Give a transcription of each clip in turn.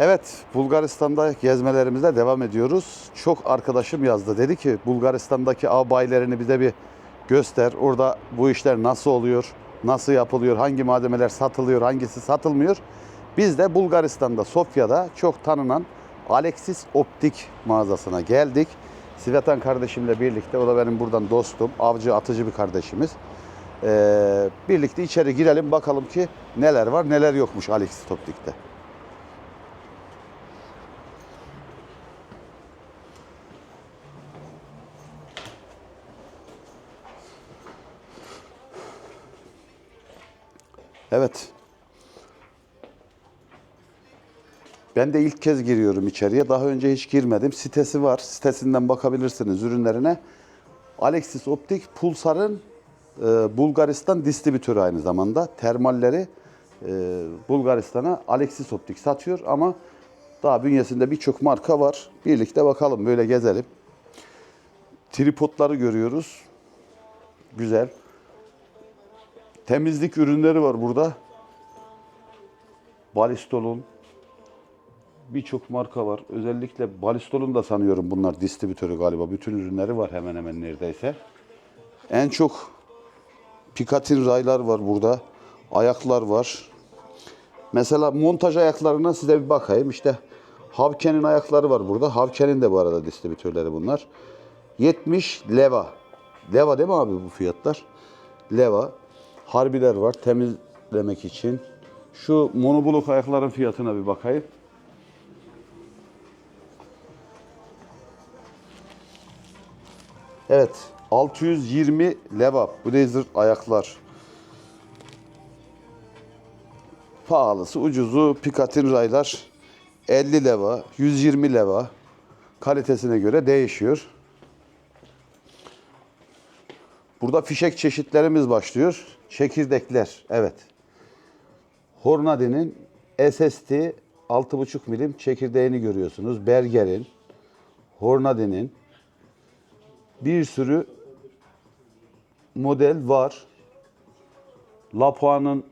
Evet, Bulgaristan'da gezmelerimize devam ediyoruz. Çok arkadaşım yazdı. Dedi ki Bulgaristan'daki av bayilerini bize bir göster. Orada bu işler nasıl oluyor, nasıl yapılıyor, hangi malzemeler satılıyor, hangisi satılmıyor. Biz de Bulgaristan'da, Sofya'da çok tanınan Alexis Optik mağazasına geldik. Sivetan kardeşimle birlikte, o da benim buradan dostum, avcı, atıcı bir kardeşimiz. Ee, birlikte içeri girelim bakalım ki neler var, neler yokmuş Alexis Optik'te. Evet. Ben de ilk kez giriyorum içeriye. Daha önce hiç girmedim. Sitesi var. Sitesinden bakabilirsiniz ürünlerine. Alexis Optik Pulsar'ın e, Bulgaristan distribütörü aynı zamanda. Termalleri e, Bulgaristan'a Alexis Optik satıyor ama daha bünyesinde birçok marka var. Birlikte bakalım böyle gezelim. Tripodları görüyoruz. Güzel. Temizlik ürünleri var burada. Balistol'un birçok marka var. Özellikle Balistol'un da sanıyorum bunlar distribütörü galiba. Bütün ürünleri var hemen hemen neredeyse. En çok Picatinny raylar var burada. Ayaklar var. Mesela montaj ayaklarına size bir bakayım. İşte Havken'in ayakları var burada. Havken'in de bu arada distribütörleri bunlar. 70 leva. Leva değil mi abi bu fiyatlar? Leva. Harbiler var temizlemek için. Şu monoblok ayakların fiyatına bir bakayım. Evet. 620 leva blazer ayaklar. Pahalısı, ucuzu Picatinny raylar 50 leva, 120 leva kalitesine göre değişiyor. Burada fişek çeşitlerimiz başlıyor. Çekirdekler, evet. Hornady'nin SST 6,5 milim çekirdeğini görüyorsunuz. Berger'in, Hornady'nin bir sürü model var. Lapua'nın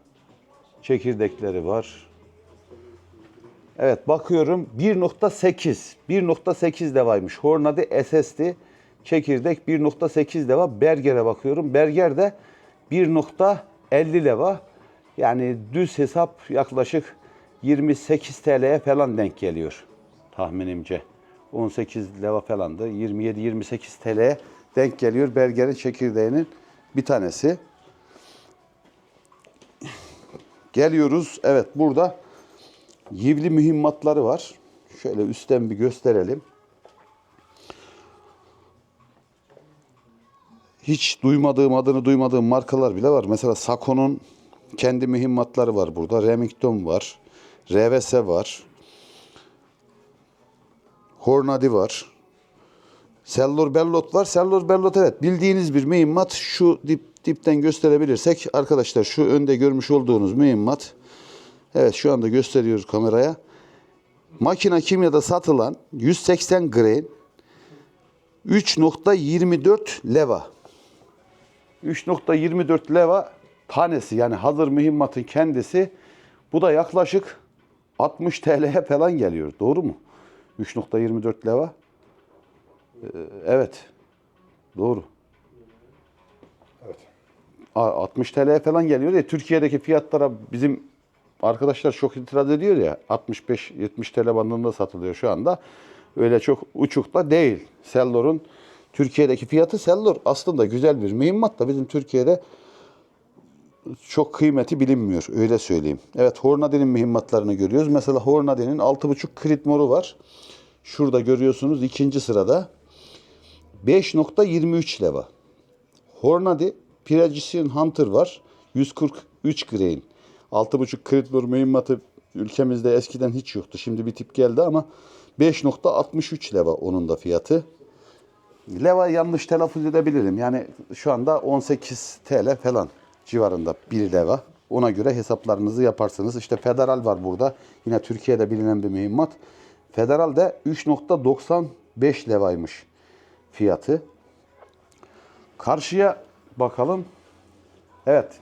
çekirdekleri var. Evet bakıyorum 1.8 1.8 levaymış. Hornady SSD çekirdek 1.8 leva. Berger'e bakıyorum. Berger de 1.50 leva. Yani düz hesap yaklaşık 28 TL'ye falan denk geliyor tahminimce. 18 leva falandı. 27-28 TL'ye denk geliyor Berger'in çekirdeğinin bir tanesi. Geliyoruz. Evet burada yivli mühimmatları var. Şöyle üstten bir gösterelim. Hiç duymadığım, adını duymadığım markalar bile var. Mesela Sako'nun kendi mühimmatları var burada. Remington var. RVS var. Hornady var. Sellor Bellot var. Sellor Bellot evet bildiğiniz bir mühimmat. Şu dip, dipten gösterebilirsek arkadaşlar şu önde görmüş olduğunuz mühimmat. Evet şu anda gösteriyoruz kameraya. Makina kimyada satılan 180 grain 3.24 leva. 3.24 leva tanesi yani hazır mühimmatın kendisi. Bu da yaklaşık 60 TL'ye falan geliyor. Doğru mu? 3.24 leva. Ee, evet. Doğru. Evet. A- 60 TL'ye falan geliyor ya Türkiye'deki fiyatlara bizim arkadaşlar çok itiraz ediyor ya 65-70 TL bandında satılıyor şu anda. Öyle çok uçuk da değil. Sellor'un Türkiye'deki fiyatı Sellor aslında güzel bir mühimmat da bizim Türkiye'de çok kıymeti bilinmiyor öyle söyleyeyim. Evet Hornady'nin mühimmatlarını görüyoruz. Mesela Hornady'nin 6.5 krit moru var. Şurada görüyorsunuz ikinci sırada. 5.23 leva. Hornady Precision Hunter var. 143 grain. 6.5 krit mor mühimmatı ülkemizde eskiden hiç yoktu. Şimdi bir tip geldi ama 5.63 leva onun da fiyatı. Leva yanlış telaffuz edebilirim. Yani şu anda 18 TL falan civarında bir leva. Ona göre hesaplarınızı yaparsınız. İşte Federal var burada. Yine Türkiye'de bilinen bir mühimmat. Federal de 3.95 levaymış fiyatı. Karşıya bakalım. Evet.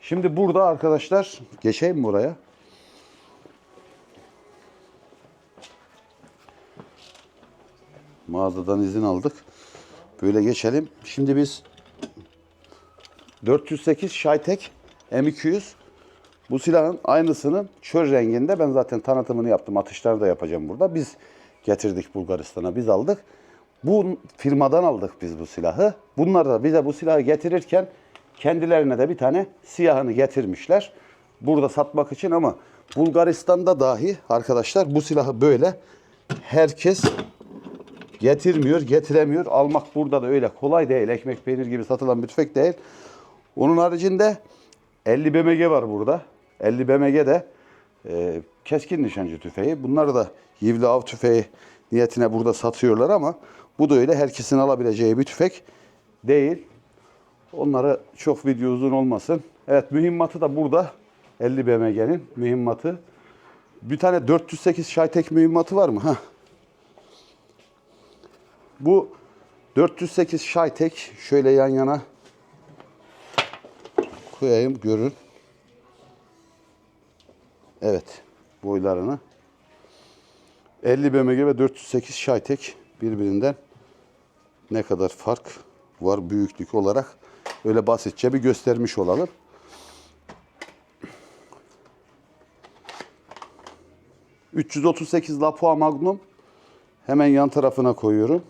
Şimdi burada arkadaşlar geçeyim buraya? Mağazadan izin aldık. Böyle geçelim. Şimdi biz 408 Şaytek M200 bu silahın aynısının çöl renginde ben zaten tanıtımını yaptım. Atışları da yapacağım burada. Biz getirdik Bulgaristan'a. Biz aldık. Bu firmadan aldık biz bu silahı. Bunlar da bize bu silahı getirirken kendilerine de bir tane siyahını getirmişler. Burada satmak için ama Bulgaristan'da dahi arkadaşlar bu silahı böyle herkes getirmiyor, getiremiyor. Almak burada da öyle kolay değil. Ekmek peynir gibi satılan bir tüfek değil. Onun haricinde 50 BMG var burada. 50 BMG de e, keskin nişancı tüfeği. Bunlar da yivli av tüfeği niyetine burada satıyorlar ama bu da öyle herkesin alabileceği bir tüfek değil. Onlara çok video uzun olmasın. Evet mühimmatı da burada. 50 BMG'nin mühimmatı. Bir tane 408 Şaytek mühimmatı var mı? Heh. Bu 408 Şaytek şöyle yan yana koyayım görün. Evet boylarını. 50 BMG ve 408 Şaytek birbirinden ne kadar fark var büyüklük olarak öyle basitçe bir göstermiş olalım. ...338 Lapua Magnum... ...hemen yan tarafına koyuyorum.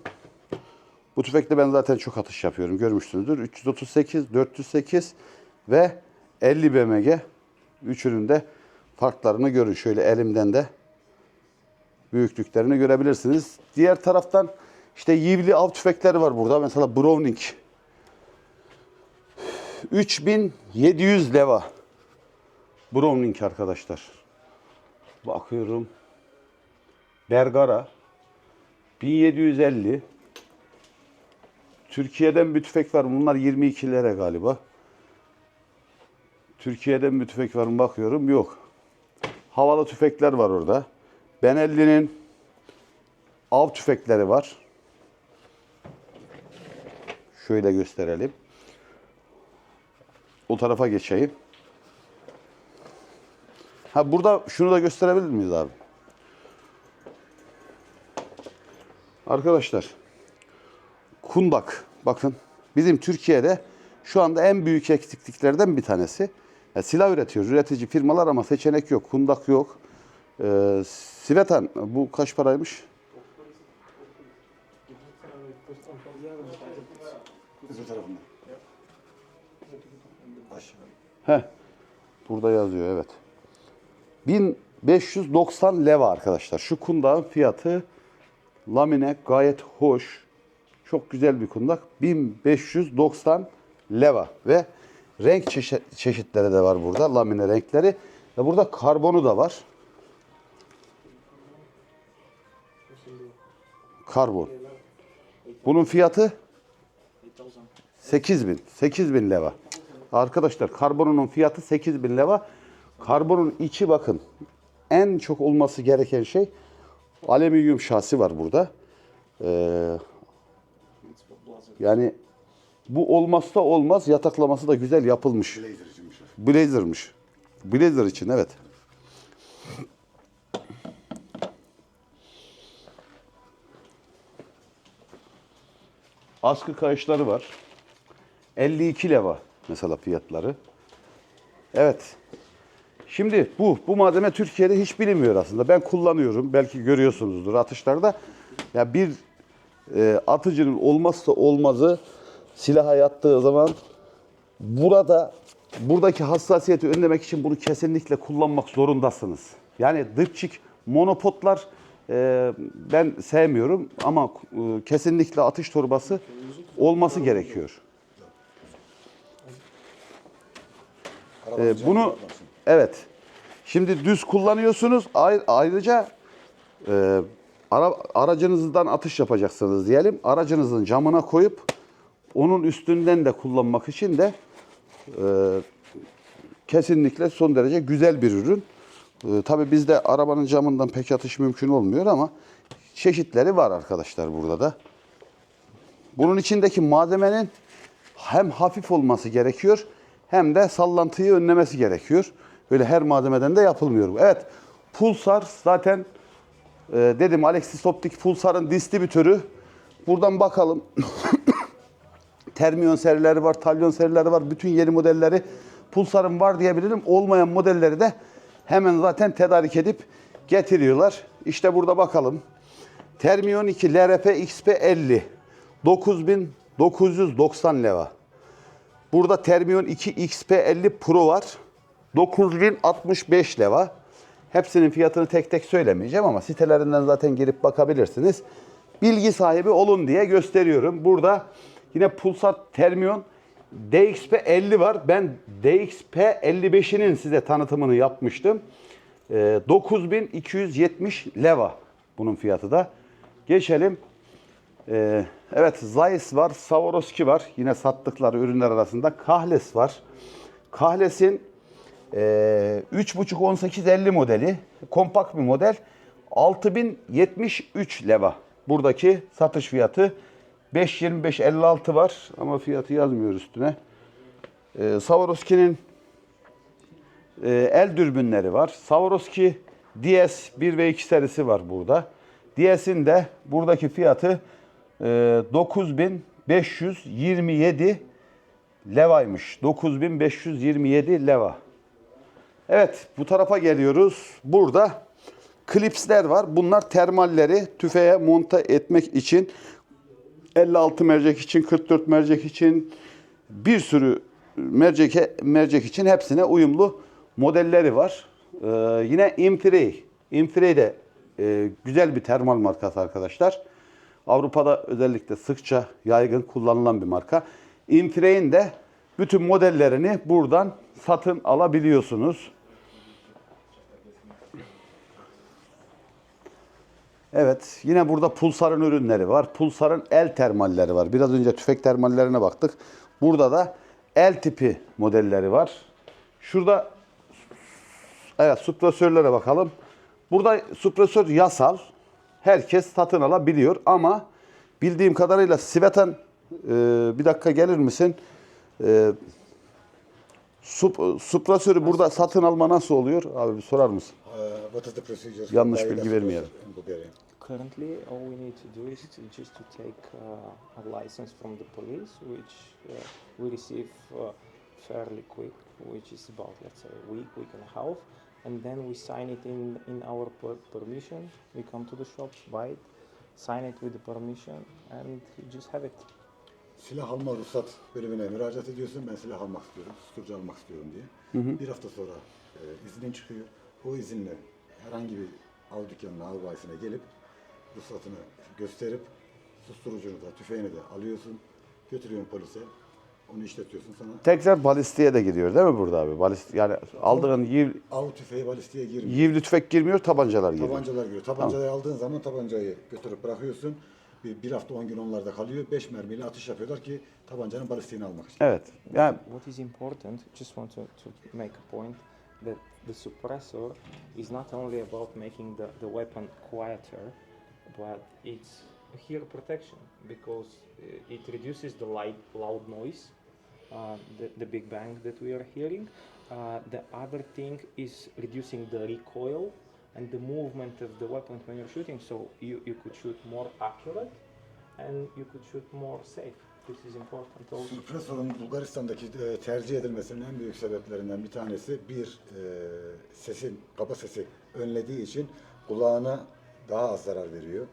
Bu tüfekle ben zaten çok atış yapıyorum. Görmüşsünüzdür. 338, 408 ve 50 BMG. Üçünün de farklarını görün. Şöyle elimden de büyüklüklerini görebilirsiniz. Diğer taraftan işte yivli av tüfekleri var burada. Mesela Browning. 3700 leva. Browning arkadaşlar. Bakıyorum. Bergara. 1750. Türkiye'den bir tüfek var. Bunlar 22'lere galiba. Türkiye'den bir tüfek var mı bakıyorum. Yok. Havalı tüfekler var orada. Benelli'nin av tüfekleri var. Şöyle gösterelim. O tarafa geçeyim. Ha burada şunu da gösterebilir miyiz abi? Arkadaşlar kundak bakın bizim Türkiye'de şu anda en büyük eksikliklerden bir tanesi. Ya silah üretiyor, üretici firmalar ama seçenek yok, kundak yok. Ee, Sivetan bu kaç paraymış? Heh, burada yazıyor evet. 1590 leva arkadaşlar. Şu kundağın fiyatı lamine gayet hoş. Çok güzel bir kundak. 1590 leva ve renk çeşit, çeşitleri de var burada. Lamine renkleri. Ve burada karbonu da var. Karbon. Bunun fiyatı 8000. 8000 leva. Arkadaşlar karbonunun fiyatı 8000 leva. Karbonun içi bakın. En çok olması gereken şey alüminyum şasi var burada. Ee, yani bu olmazsa olmaz. Yataklaması da güzel yapılmış. Blazer içinmiş. Blazer'mış. Blazer için evet. Askı kayışları var. 52 leva mesela fiyatları. Evet. Şimdi bu bu malzeme Türkiye'de hiç bilinmiyor aslında. Ben kullanıyorum. Belki görüyorsunuzdur atışlarda. Ya bir e, atıcının olmazsa olmazı silaha yattığı zaman burada buradaki hassasiyeti önlemek için bunu kesinlikle kullanmak zorundasınız. Yani dipçik monopotlar e, ben sevmiyorum ama e, kesinlikle atış torbası olması gerekiyor. E, bunu evet. Şimdi düz kullanıyorsunuz. Ay- Ayrıca e, ara, aracınızdan atış yapacaksınız diyelim. Aracınızın camına koyup onun üstünden de kullanmak için de e, kesinlikle son derece güzel bir ürün. E, tabii bizde arabanın camından pek atış mümkün olmuyor ama çeşitleri var arkadaşlar burada da. Bunun içindeki malzemenin hem hafif olması gerekiyor hem de sallantıyı önlemesi gerekiyor. Öyle her malzemeden de yapılmıyor. Evet, Pulsar zaten e, dedim Alexis Optik Pulsar'ın distribütörü. Buradan bakalım. Termiyon serileri var, Talyon serileri var. Bütün yeni modelleri Pulsar'ın var diyebilirim. Olmayan modelleri de hemen zaten tedarik edip getiriyorlar. İşte burada bakalım. Termiyon 2 LRP XP 50 9990 leva. Burada Termiyon 2 XP50 Pro var. 9065 leva. Hepsinin fiyatını tek tek söylemeyeceğim ama sitelerinden zaten girip bakabilirsiniz. Bilgi sahibi olun diye gösteriyorum. Burada yine Pulsar Termiyon DXP50 var. Ben DXP55'inin size tanıtımını yapmıştım. Ee, 9270 leva bunun fiyatı da. Geçelim. Ee, evet Zeiss var, Swarovski var. Yine sattıkları ürünler arasında. Kahles var. Kahles'in e, 3.5-1850 modeli. Kompakt bir model. 6073 leva. Buradaki satış fiyatı. 5.25-56 var ama fiyatı yazmıyor üstüne. Ee, Swarovski'nin e, el dürbünleri var. Swarovski DS 1 ve 2 serisi var burada. DS'in de buradaki fiyatı e, 9527 levaymış. 9527 leva. Evet bu tarafa geliyoruz. Burada klipsler var. Bunlar termalleri tüfeğe monta etmek için 56 mercek için, 44 mercek için bir sürü merceke, mercek için hepsine uyumlu modelleri var. Ee, yine Imfrey. Imfrey de e, güzel bir termal markası arkadaşlar. Avrupa'da özellikle sıkça yaygın kullanılan bir marka. Imfrey'in de bütün modellerini buradan satın alabiliyorsunuz. Evet, yine burada Pulsar'ın ürünleri var. Pulsar'ın el termalleri var. Biraz önce tüfek termallerine baktık. Burada da el tipi modelleri var. Şurada evet supresörlere bakalım. Burada supresör yasal. Herkes satın alabiliyor ama bildiğim kadarıyla Sivetan e, bir dakika gelir misin? E, sup, supresörü burada satın alma nasıl oluyor? Abi sorar mısın? Uh, what is the procedure? for Yanlış bilgi vermeyelim. Currently, all we need to do is to just to take uh, a license from the police, which uh, we receive uh, fairly quick, which is about let's say a week, week and a half, and then we sign it in in our per- permission. We come to the shop, buy it, sign it with the permission, and you just have it. Silah alma ruhsat bölümüne müracaat ediyorsun. Ben silah almak istiyorum, susturucu almak istiyorum diye. Bir hafta sonra e, iznin çıkıyor. O izinle herhangi bir av dükkanına, av bayisine gelip ruhsatını gösterip susturucunu da, tüfeğini de alıyorsun. Götürüyorsun polise. Onu işletiyorsun sana. Tekrar balistiğe de gidiyor değil mi burada abi? Balist yani aldığın yiv, Av tüfeği balistiğe girmiyor. yivli tüfek girmiyor, tabancalar giriyor. Tabancalar giriyor. Tabancayı aldığın zaman tabancayı götürüp bırakıyorsun. Bir, bir hafta on gün onlarda kalıyor. Beş mermiyle atış yapıyorlar ki tabancanın balistiğini almak için. Evet. Yani What is important, just want to, to make a point that the suppressor is not only about making the, the weapon quieter, but it's hear protection because uh, it reduces the light, loud noise, uh, the, the big bang that we are hearing. Uh, the other thing is reducing the recoil and the movement of the weapon when you're shooting, so you, you could shoot more accurate and you could shoot more safe. This is important also. Supresor'un Bulgaristan'daki e, tercih edilmesinin en büyük sebeplerinden bir tanesi bir e, sesin, kaba sesi önlediği için kulağına daha az zarar veriyor.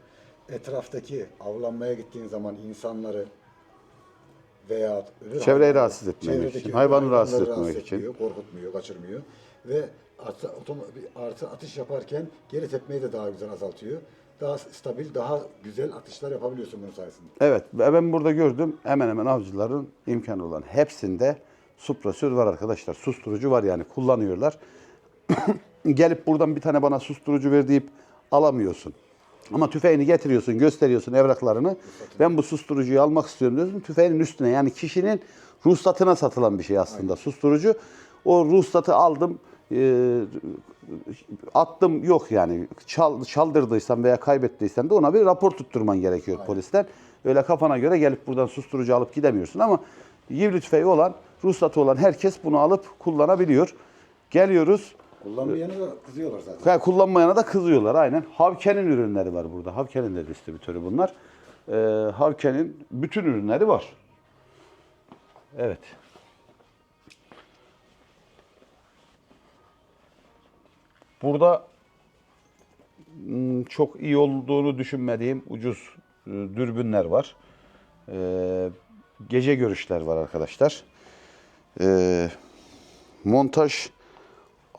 Etraftaki avlanmaya gittiğin zaman insanları veya Çevreyi rahatsız etmemek için, hayvanı rahatsız etmemek için. etmiyor, korkutmuyor, kaçırmıyor ve artı, artı atış yaparken geri tepmeyi de daha güzel azaltıyor. Daha stabil, daha güzel atışlar yapabiliyorsun bunun sayesinde. evet ve ben burada gördüm hemen hemen avcıların imkanı olan hepsinde supresör var arkadaşlar. Susturucu var yani kullanıyorlar. Gelip buradan bir tane bana susturucu ver deyip alamıyorsun. Ama tüfeğini getiriyorsun, gösteriyorsun evraklarını. Ben bu susturucuyu almak istiyorum diyorsun. Tüfeğinin üstüne yani kişinin ruhsatına satılan bir şey aslında susturucu. O ruhsatı aldım, e, attım yok yani. Çal, çaldırdıysan veya kaybettiysen de ona bir rapor tutturman gerekiyor polisten. Öyle kafana göre gelip buradan susturucu alıp gidemiyorsun ama yivli tüfeği olan, ruhsatı olan herkes bunu alıp kullanabiliyor. Geliyoruz. Kullanmayanı da kızıyorlar zaten. Ya kullanmayana da kızıyorlar aynen. Havke'nin ürünleri var burada. Havke'nin de distribütörü bunlar. e, Havke'nin bütün ürünleri var. Evet. Burada hmm, çok iyi olduğunu düşünmediğim ucuz e, dürbünler var. E, gece görüşler var arkadaşlar. E, montaj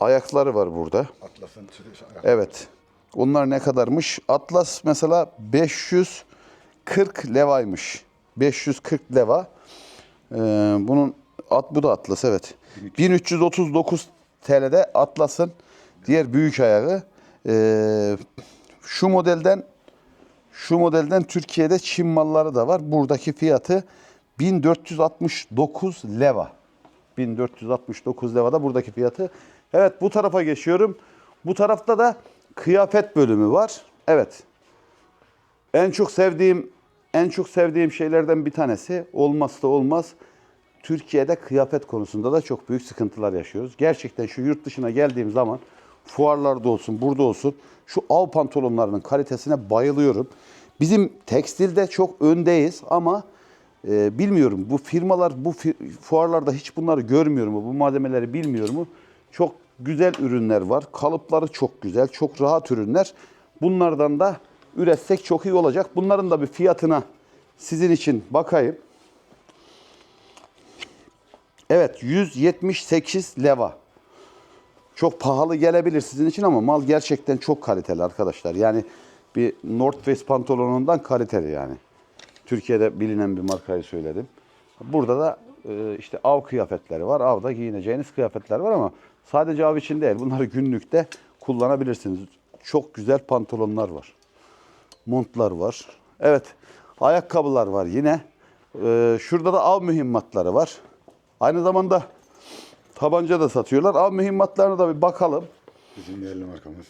ayakları var burada. Atlas'ın çıkış ayak- Evet. Onlar ne kadarmış? Atlas mesela 540 levaymış. 540 leva. Ee, bunun at bu da Atlas evet. 1339 TL'de Atlas'ın diğer büyük ayağı. Ee, şu modelden şu modelden Türkiye'de Çin malları da var. Buradaki fiyatı 1469 leva. 1469 levada buradaki fiyatı. Evet bu tarafa geçiyorum. Bu tarafta da kıyafet bölümü var. Evet. En çok sevdiğim en çok sevdiğim şeylerden bir tanesi olmazsa olmaz. Türkiye'de kıyafet konusunda da çok büyük sıkıntılar yaşıyoruz. Gerçekten şu yurt dışına geldiğim zaman fuarlarda olsun, burada olsun şu av pantolonlarının kalitesine bayılıyorum. Bizim tekstilde çok öndeyiz ama e, bilmiyorum bu firmalar bu fi- fuarlarda hiç bunları görmüyor mu? Bu malzemeleri bilmiyor mu? Çok güzel ürünler var. Kalıpları çok güzel, çok rahat ürünler. Bunlardan da üretsek çok iyi olacak. Bunların da bir fiyatına sizin için bakayım. Evet 178 leva. Çok pahalı gelebilir sizin için ama mal gerçekten çok kaliteli arkadaşlar. Yani bir North Face pantolonundan kaliteli yani. Türkiye'de bilinen bir markayı söyledim. Burada da e, işte av kıyafetleri var. Avda giyineceğiniz kıyafetler var ama sadece av için değil. Bunları günlükte kullanabilirsiniz. Çok güzel pantolonlar var. Montlar var. Evet. Ayakkabılar var yine. E, şurada da av mühimmatları var. Aynı zamanda tabanca da satıyorlar. Av mühimmatlarına da bir bakalım. Bizim yerli markamız.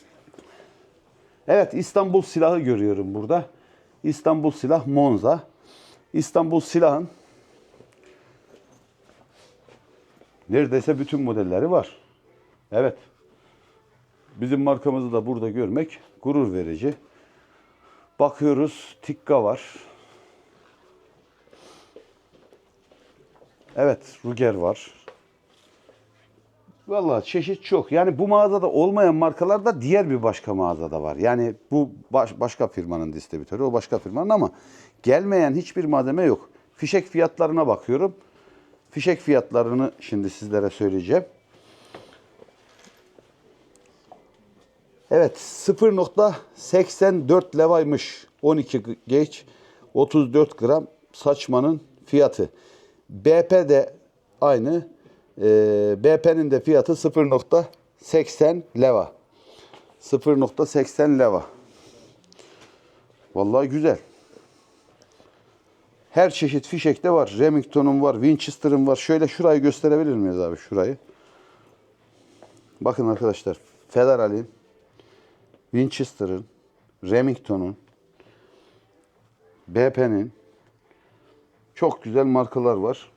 Evet İstanbul silahı görüyorum burada. İstanbul silah Monza. İstanbul silahın neredeyse bütün modelleri var. Evet. Bizim markamızı da burada görmek gurur verici. Bakıyoruz Tikka var. Evet Ruger var. Vallahi çeşit çok. Yani bu mağazada olmayan markalar da diğer bir başka mağazada var. Yani bu baş- başka firmanın distribütörü, o başka firmanın ama gelmeyen hiçbir malzeme yok. Fişek fiyatlarına bakıyorum. Fişek fiyatlarını şimdi sizlere söyleyeceğim. Evet 0.84 levaymış 12 geç 34 gram saçmanın fiyatı. BP de aynı. Ee, BP'nin de fiyatı 0.80 leva. 0.80 leva. Vallahi güzel. Her çeşit fişekte var. Remington'un var, Winchester'ın var. Şöyle şurayı gösterebilir miyiz abi şurayı? Bakın arkadaşlar. Federal'in, Winchester'ın, Remington'un, BP'nin çok güzel markalar var.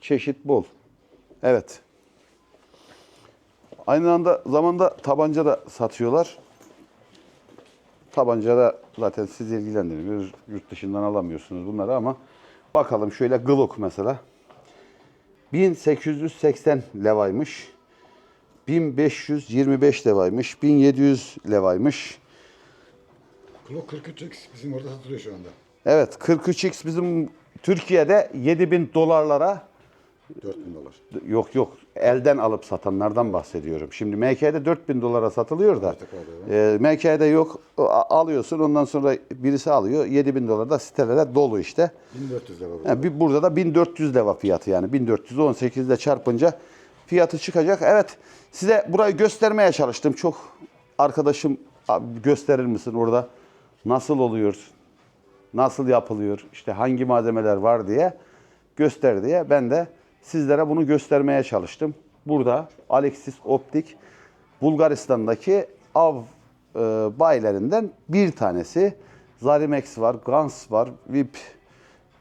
Çeşit bol. Evet. Aynı anda zamanda tabanca da satıyorlar. Tabanca da zaten sizi ilgilendirmiyor. Yurt dışından alamıyorsunuz bunları ama bakalım şöyle Glock mesela. 1880 levaymış. 1525 levaymış. 1700 levaymış. Glock 43X bizim orada satılıyor şu anda. Evet 43X bizim Türkiye'de 7000 dolarlara 4000 dolar. Yok yok elden alıp satanlardan bahsediyorum. Şimdi MK'de 4000 dolara satılıyor da e, MK'de yok A- alıyorsun ondan sonra birisi alıyor 7000 dolar da sitelere dolu işte. 1400 lira bu. Yani bir, burada da 1400 leva fiyatı yani 1418 ile çarpınca fiyatı çıkacak. Evet size burayı göstermeye çalıştım. Çok arkadaşım "Abi gösterir misin orada nasıl oluyor, nasıl yapılıyor, işte hangi malzemeler var diye göster diye ben de sizlere bunu göstermeye çalıştım. Burada Alexis Optik Bulgaristan'daki av e, bayilerinden bir tanesi. Zarimex var, Gans var, VIP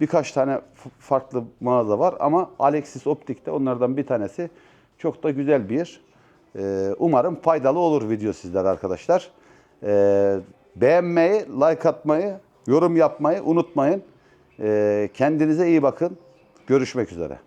birkaç tane farklı mağaza var ama Alexis Optik de onlardan bir tanesi. Çok da güzel bir. Ee, umarım faydalı olur video sizlere arkadaşlar. Ee, beğenmeyi, like atmayı Yorum yapmayı unutmayın. Ee, kendinize iyi bakın. Görüşmek üzere.